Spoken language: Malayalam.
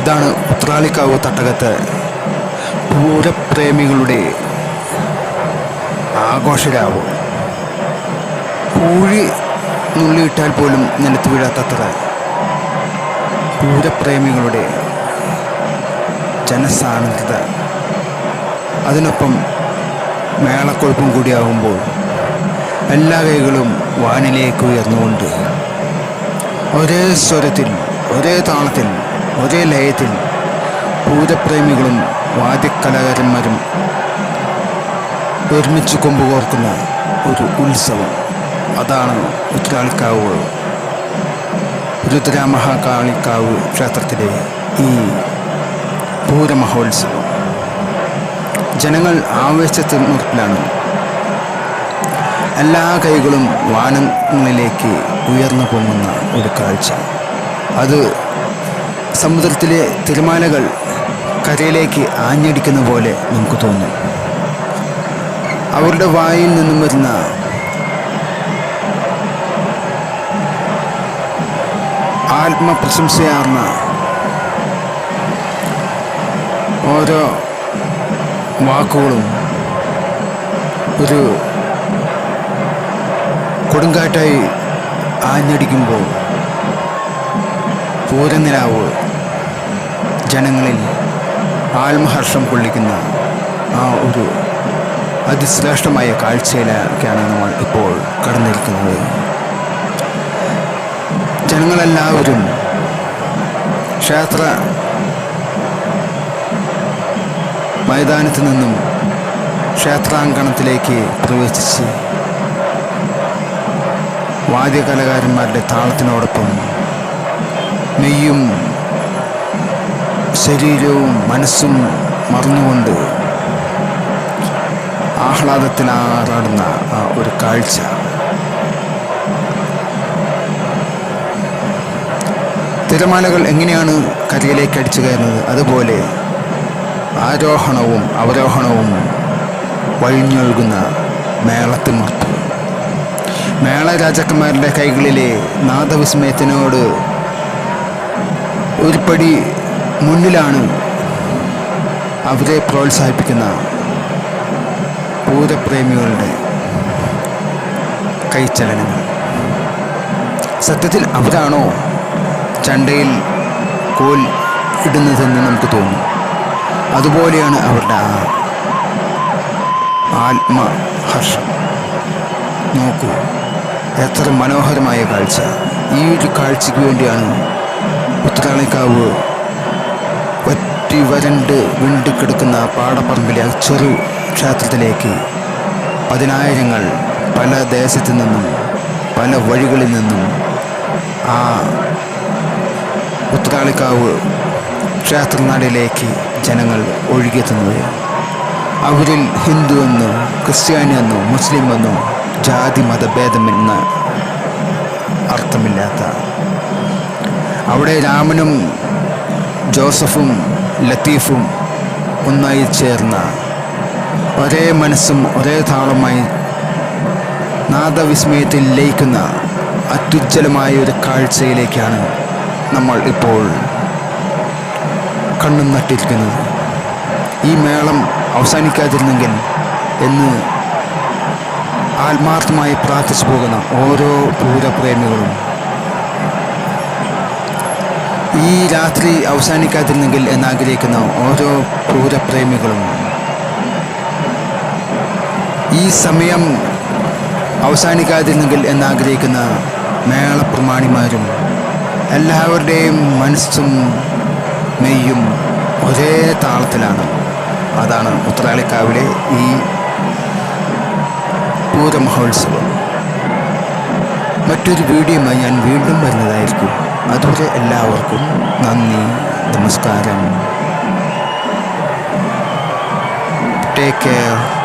ഇതാണ് ഉത്രാളിക്കാവ് തട്ടകത്ത് പൂരപ്രേമികളുടെ ആഘോഷരാവ്. പൂഴി നുള്ളിയിട്ടാൽ പോലും നിലത്ത് വീഴാത്തത്ര പൂരപ്രേമികളുടെ ജനസാന്നിധ്യത. അതിനൊപ്പം മേളക്കൊഴുപ്പും കൂടിയാകുമ്പോൾ എല്ലാ കൈകളും വാനിലേക്ക് ഉയർന്നുകൊണ്ട് ഒരേ സ്വരത്തിൽ ഒരേ താളത്തിൽ ഒരേ ലയത്തിൽ പൂരപ്രേമികളും വാദ്യകലാകാരന്മാരും ഒരുമിച്ച് കൊമ്പുകോർക്കുന്ന ഒരു ഉത്സവം. അതാണ് ഉത്രാളിക്കാവ്. രുദ്രാമഹാകാളിക്കാവ് ക്ഷേത്രത്തിലെ ഈ പൂരമഹോത്സവം. ജനങ്ങൾ ആവേശത്തിൽ നിർപ്പിലാണ് എല്ലാ കൈകളും വാനങ്ങളിലേക്ക് ഉയർന്നു പൊങ്ങുന്ന ഒരു കാഴ്ച. അത് സമുദ്രത്തിലെ തിരമാലകൾ കരയിലേക്ക് ആഞ്ഞടിക്കുന്ന പോലെ നമുക്ക് തോന്നും. അവരുടെ വായിൽ നിന്നും വരുന്ന ആത്മപ്രശംസയാർന്ന ഓരോ വാക്കുകളും ഒരു കൊടുങ്കാറ്റായി ആഞ്ഞടിക്കുമ്പോൾ പൂരനിലാവ് ജനങ്ങളിൽ ആത്മഹർഷം കൊള്ളിക്കുന്ന ആ ഒരു അതിശ്രേഷ്ഠമായ കാഴ്ചയിലേക്കാണ് നമ്മൾ ഇപ്പോൾ കടന്നിരിക്കുന്നത്. ജനങ്ങളെല്ലാവരും ക്ഷേത്ര മൈതാനത്ത് നിന്നും ക്ഷേത്രാങ്കണത്തിലേക്ക് പ്രവേശിച്ച് വാദ്യകലാകാരന്മാരുടെ താളത്തിനോടൊപ്പം മെയ്യും ശരീരവും മനസ്സും മറന്നുകൊണ്ട് ആഹ്ലാദത്തിലാറാടുന്ന ഒരു കാഴ്ച. തിരമാലകൾ എങ്ങനെയാണ് കരയിലേക്ക് അടിച്ചു കയറുന്നത്? അതുപോലെ ആരോഹണവും അവരോഹണവും വഴിഞ്ഞൊഴുകുന്ന മേളത്തിമർപ്പ് മേള രാജാക്കന്മാരുടെ കൈകളിലെ നാദവിസ്മയത്തിനോട് ഒരു പടി മുന്നിലാണ് അവരെ പ്രോത്സാഹിപ്പിക്കുന്ന പൂരപ്രേമികളുടെ കൈച്ചലനങ്ങൾ. സത്യത്തിൽ അവരാണോ ചണ്ടയിൽ കോൽ ഇടുന്നതെന്ന് നമുക്ക് തോന്നും. അതുപോലെയാണ് അവരുടെ ആ ആത്മഹർഷം. നോക്കൂ എത്ര മനോഹരമായ കാഴ്ച. ഈ ഒരു കാഴ്ചയ്ക്ക് വേണ്ടിയാണ് ഉത്തരാളിക്കാവ് ഒറ്റി വരണ്ട് വിണ്ട് കിടക്കുന്ന പാടപ്പറമ്പിലെ ചെറു ക്ഷേത്രത്തിലേക്ക് പതിനായിരങ്ങൾ പല ദേശത്തു നിന്നും പല വഴികളിൽ നിന്നും ആ ഉത്തരാളിക്കാവ് ക്ഷേത്രനാടിലേക്ക് ജനങ്ങൾ ഒഴുകിയെത്തുന്നത്. അവരിൽ ഹിന്ദു എന്നും ക്രിസ്ത്യാനി എന്നും മുസ്ലിം എന്നും ജാതി മതഭേദമെന്ന അർത്ഥമില്ലാത്ത അവിടെ രാമനും ജോസഫും ലത്തീഫും ഒന്നായി ചേർന്ന ഒരേ മനസ്സും ഒരേ താളമായി നാദവിസ്മയത്തിൽ ലയിക്കുന്ന അത്യുജ്വലമായ ഒരു കാഴ്ചയിലേക്കാണ് നമ്മൾ ഇപ്പോൾ കണ്ണും നട്ടിരിക്കുന്നത്. ഈ മേളം അവസാനിക്കാതിരുന്നെങ്കിൽ എന്ന് ആത്മാർത്ഥമായി പ്രാർത്ഥിച്ചു പോകുന്ന ഓരോ പൂരപ്രേമികളും ഈ രാത്രി അവസാനിക്കാതിരുന്നെങ്കിൽ എന്നാഗ്രഹിക്കുന്ന ഓരോ പൂരപ്രേമികളും ഈ സമയം അവസാനിക്കാതിരുന്നെങ്കിൽ എന്നാഗ്രഹിക്കുന്ന മേളപ്രമാണിമാരും എല്ലാവരുടെയും മനസ്സും മെയ്യും ഒരേ താളത്തിലാണ്. അതാണ് ഉത്രാളിക്കാവിലെ ഈ പൂരമഹോത്സവം. മറ്റൊരു വീഡിയോയുമായി ഞാൻ വീണ്ടും വരുന്നതായിരിക്കും. അതുവരെ എല്ലാവർക്കും നന്ദി നമസ്കാരം. Take care